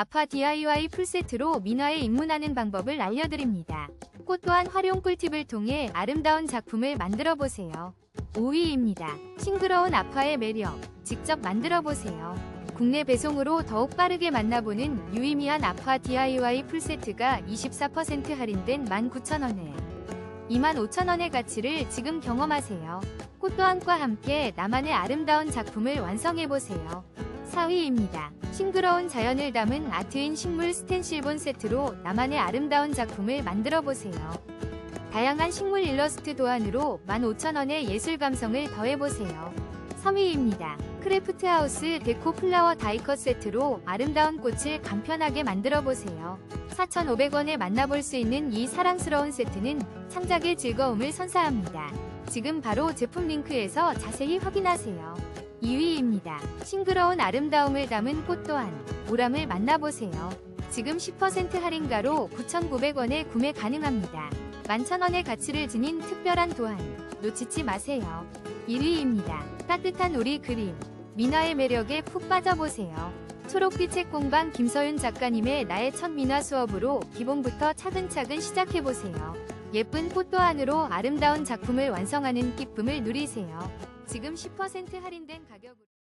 아파 DIY 풀세트로 민화에 입문하는 방법을 알려드립니다. 꽃 또한 활용 꿀팁을 통해 아름다운 작품을 만들어 보세요. 5위입니다. 싱그러운 아파의 매력. 직접 만들어 보세요. 국내 배송으로 더욱 빠르게 만나보는 유의미한 아파 DIY 풀세트가 24% 할인된 19,000원에 25,000원의 가치를 지금 경험하세요. 꽃도 한과 함께 나만의 아름다운 작품을 완성해보세요. 4위입니다. 싱그러운 자연을 담은 아트인 식물 스텐실본 세트로 나만의 아름다운 작품을 만들어 보세요. 다양한 식물 일러스트 도안으로 15,000원의 예술 감성을 더해보세요. 3위입니다. 크래프트 하우스 데코 플라워 다이컷 세트로 아름다운 꽃을 간편하게 만들어보세요. 4,500원에 만나볼 수 있는 이 사랑스러운 세트는 창작의 즐거움을 선사합니다. 지금 바로 제품 링크에서 자세히 확인하세요. 2위입니다. 싱그러운 아름다움을 담은 꽃 또한 오람을 만나보세요. 지금 10% 할인가로 9,900원에 구매 가능합니다. 11,000원의 가치를 지닌 특별한 도안 놓치지 마세요. 1위입니다. 따뜻한 우리 그림 민화의 매력에 푹 빠져보세요. 초록빛의 공방 김서윤 작가님의 나의 첫 민화 수업으로 기본부터 차근차근 시작해보세요. 예쁜 꽃 또한으로 아름다운 작품을 완성하는 기쁨을 누리세요. 지금 10% 할인된 가격으로